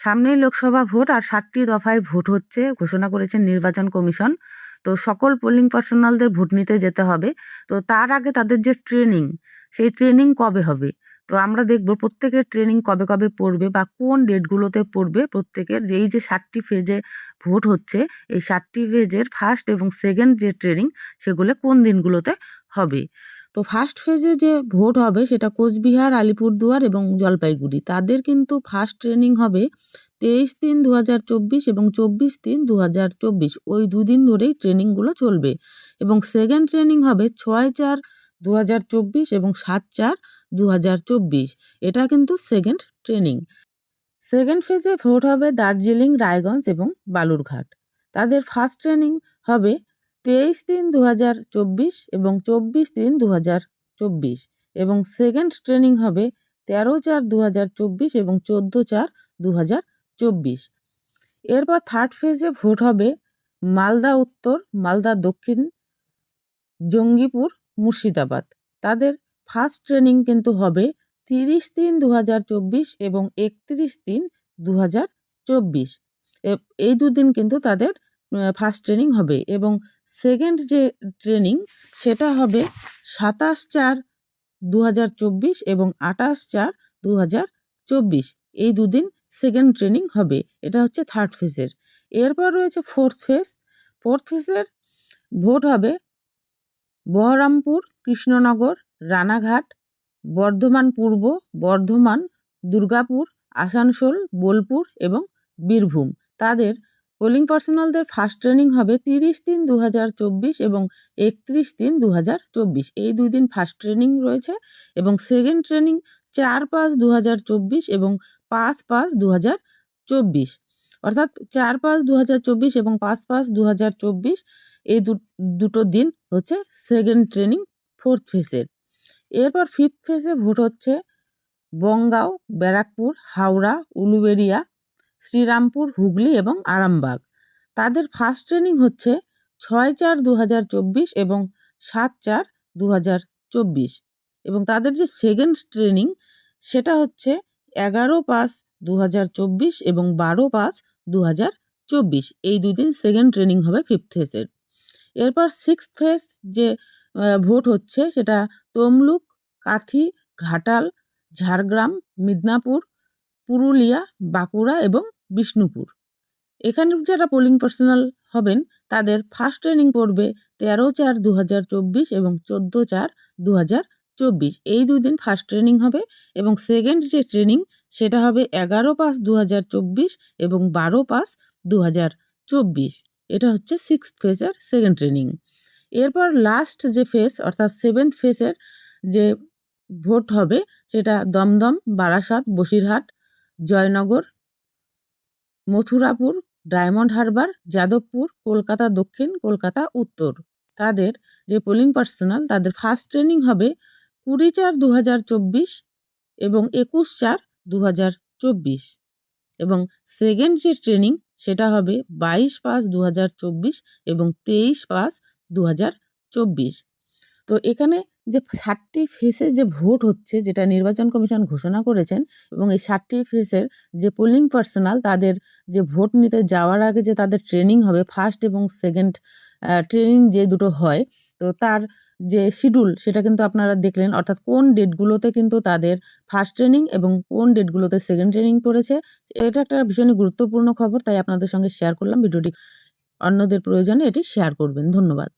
সামনেই লোকসভা ভোট আর ষাটটি দফায় ভোট হচ্ছে, ঘোষণা করেছেন নির্বাচন কমিশন। তো সকল পোলিং পার্সোনালদের ভোট নিতে যেতে হবে। তো তার আগে তাদের যে ট্রেনিং সেই ট্রেনিং কবে হবে? তো আমরা দেখব প্রত্যেকের ট্রেনিং কবে কবে পড়বে বা কোন ডেটগুলোতে পড়বে প্রত্যেকের। এই যে ষাটটি ফেজে ভোট হচ্ছে, এই ষাটটি ফেজের ফার্স্ট এবং সেকেন্ড যে ট্রেনিং সেগুলো কোন দিনগুলোতে হবে? তো ফার্স্ট ফেজে যে ভোট হবে সেটা কোচবিহার, আলিপুরদুয়ার এবং জলপাইগুড়ি। তাদের কিন্তু ফার্স্ট ট্রেনিং হবে তেইশ তিন দু এবং চব্বিশ তিন দু ওই দুদিন ধরেই ট্রেনিংগুলো চলবে এবং সেকেন্ড ট্রেনিং হবে ছয় চার দু এবং সাত চার দু এটা কিন্তু সেকেন্ড ট্রেনিং সেকেন্ড ফেজে ভোট হবে দার্জিলিং, রায়গঞ্জ এবং বালুরঘাট। তাদের ফার্স্ট ট্রেনিং হবে তেইশ তিন দু এবং চব্বিশ তিন দু এবং সেকেন্ড ট্রেনিং হবে তেরো চার দু এবং চোদ্দ চার দু এরপর থার্ড ফেজে ভোট হবে মালদা উত্তর, মালদা দক্ষিণ, জঙ্গিপুর, মুর্শিদাবাদ। তাদের ফার্স্ট ট্রেনিং কিন্তু হবে তিরিশ তিন দু এবং একত্রিশ তিন দু এই দুদিন কিন্তু তাদের ফার্স্ট ট্রেনিং হবে এবং সেকেন্ড যে ট্রেনিং সেটা হবে সাতাশ চার দু এবং আঠাশ চার দু এই দুদিন সেকেন্ড ট্রেনিং হবে। এটা হচ্ছে থার্ড ফেজের এরপর রয়েছে ফোর্থ ফেজ ফোর্থ ফেজের ভোট হবে বহরমপুর, কৃষ্ণনগর, রানাঘাট, বর্ধমান পূর্ব, বর্ধমান, দুর্গাপুর, আসানসোল, বোলপুর এবং বীরভূম। তাদের পোলিং পার্সোনালদের ফার্স্ট ট্রেনিং হবে তিরিশ তিন দু এবং একত্রিশ তিন দু এই দুই দিন ফার্স্ট ট্রেনিং রয়েছে এবং সেকেন্ড ট্রেনিং চার পাঁচ দু এবং পাঁচ পাঁচ দু অর্থাৎ চার পাঁচ দু এবং পাঁচ পাঁচ দু এই দুটো দিন হচ্ছে সেকেন্ড ট্রেনিং ফোর্থ ফেসের এরপর ফিফথ ফেসে ভোট হচ্ছে বনগাঁও ব্যারাকপুর, হাওড়া উলুবেড়িয়া শ্রীরামপুর, হুগলি এবং আরামবাগ। তাদের ফার্স্ট ট্রেনিং হচ্ছে ছয় চার দু এবং সাত চার দু এবং তাদের যে সেকেন্ড ট্রেনিং সেটা হচ্ছে এগারো পাঁচ দু এবং বারো পাঁচ দু এই দুই দিন সেকেন্ড ট্রেনিং হবে ফিফথ ফেজের এরপর সিক্স ফেস যে ভোট হচ্ছে, সেটা তমলুক, কাথি, ঘাটাল, ঝাড়গ্রাম, মিদনাপুর পুরুলিয়া, বাঁকুড়া এবং বিষ্ণুপুর। এখানে যারা পোলিং পার্সোনাল হবেন, তাদের ফার্স্ট ট্রেনিং পড়বে তেরো চার দু হাজার চব্বিশ এবং চোদ্দ চার দু হাজার চব্বিশ। এই দুই দিন ফার্স্ট ট্রেনিং হবে এবং সেকেন্ড যে ট্রেনিং সেটা হবে এগারো পাঁচ দু হাজার চব্বিশ এবং বারো পাঁচ দু হাজার চব্বিশ। এটা হচ্ছে সিক্সথ ফেজের সেকেন্ড ট্রেনিং এরপর লাস্ট যে ফেজ অর্থাৎ সেভেন্থ ফেজের যে ভোট হবে, সেটা দমদম, বারাসাত, বসিরহাট জয়নগর, মথুরাপুর, ডায়মন্ড হারবার, যাদবপুর, কলকাতা দক্ষিণ, কলকাতা উত্তর। তাদের যে পোলিং পার্সোনাল তাদের ফার্স্ট ট্রেনিং হবে কুড়ি চার দু এবং একুশ চার দু এবং সেকেন্ড যে ট্রেনিং সেটা হবে বাইশ পাঁচ দু এবং তেইশ পাঁচ দু তো এখানে যে ষাটটি ফেসে যে ভোট হচ্ছে, যেটা নির্বাচন কমিশন ঘোষণা করেছেন এবং এই ষাটটি ফেসের যে পোলিং পার্সোনাল তাদের যে ভোট নিতে যাওয়ার আগে যে তাদের ট্রেনিং হবে ফার্স্ট এবং সেকেন্ড ট্রেনিং যে দুটো হয়, তো তার যে শিডিউল সেটা কিন্তু আপনারা দেখলেন, অর্থাৎ কোন ডেটগুলোতে কিন্তু তাদের ফার্স্ট ট্রেনিং এবং কোন ডেটগুলোতে সেকেন্ড ট্রেনিং পড়েছে, এটা একটা ভীষণই গুরুত্বপূর্ণ খবর, তাই আপনাদের সঙ্গে শেয়ার করলাম, ভিডিওটি অন্যদের প্রয়োজনে এটি শেয়ার করবেন, ধন্যবাদ।